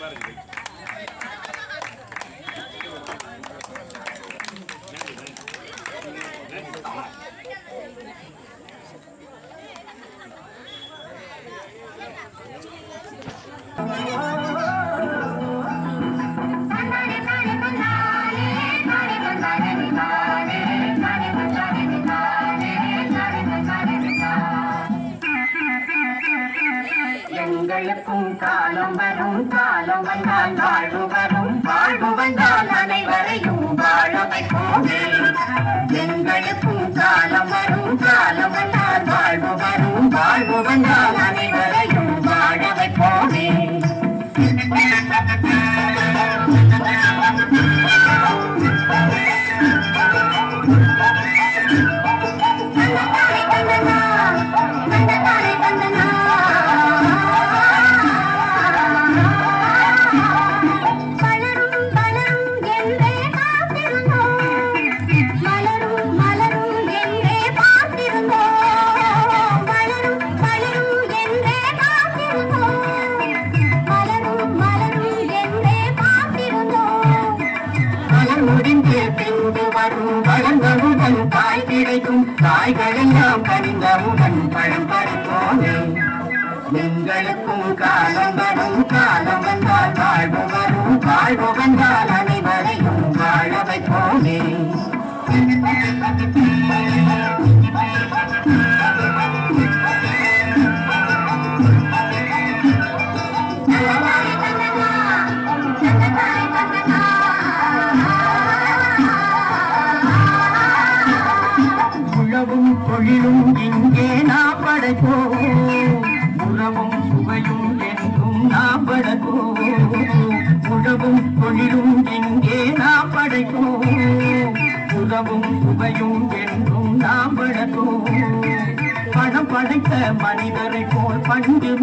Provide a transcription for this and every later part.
பாருங்க எங்களுக்கும் காலம் வரும் காலம் வந்தால் வாழ்வு வரும். வாழ்வு வந்தால் அனைவரையும் வாழ வைப்போம். எங்களுக்கும் காலம் வரும் காலம் வந்தால் வாழ்வு வரும். வாழ்வு வந்தால் அனைவரையும் வாழ வரும் பழங்களுடன் தாய் கிடைக்கும். காய்களெல்லாம் கனிந்தவுடன் பழம் பறிப்போமே எங்களுக்கும் காலம் வரும் காலம் வந்தால் வாழ்வு வரும். வாழ்வு வந்தால் தொழிலும் இங்கே நாம் படைப்போம். உறவும் சுவையும் எங்கும் நாம் படைப்போம். உறவும் தொழிலும் இங்கே நாம் படைப்போம். உறவும் சுவையும் எங்கும் நாம் படைப்போம். பணம் படைத்த மனிதரை போல் பண்பு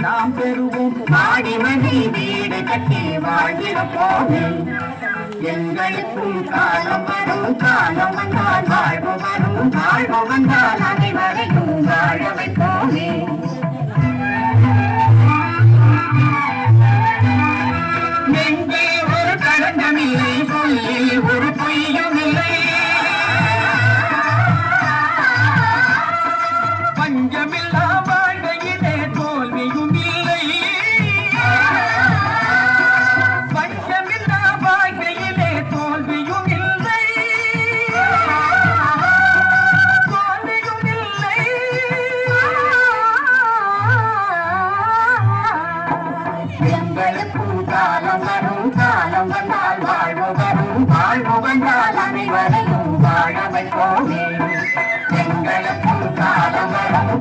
நாம் பெறுவோம். மாடி மணி வீடு கட்டி வாழ்கிற போது எங்களுக்கும் காலம் வரும் காலம் வந்தால் வாழ்வு வரும். வாழ்வு வந்தால் அனைவரையும் வாழ வைப்போமே எங்கே ஒரு கடந்தமில்லை சொல்லி ஒரு பொய்யும் இல்லை. பஞ்சமில்லாம் வாழ்ந்தால் வாழ்வுதரும் வாழ்வுகண்டால் அனைவரையும் வாழ வைப்போமே. எங்களுக்கும் காலம் வரும்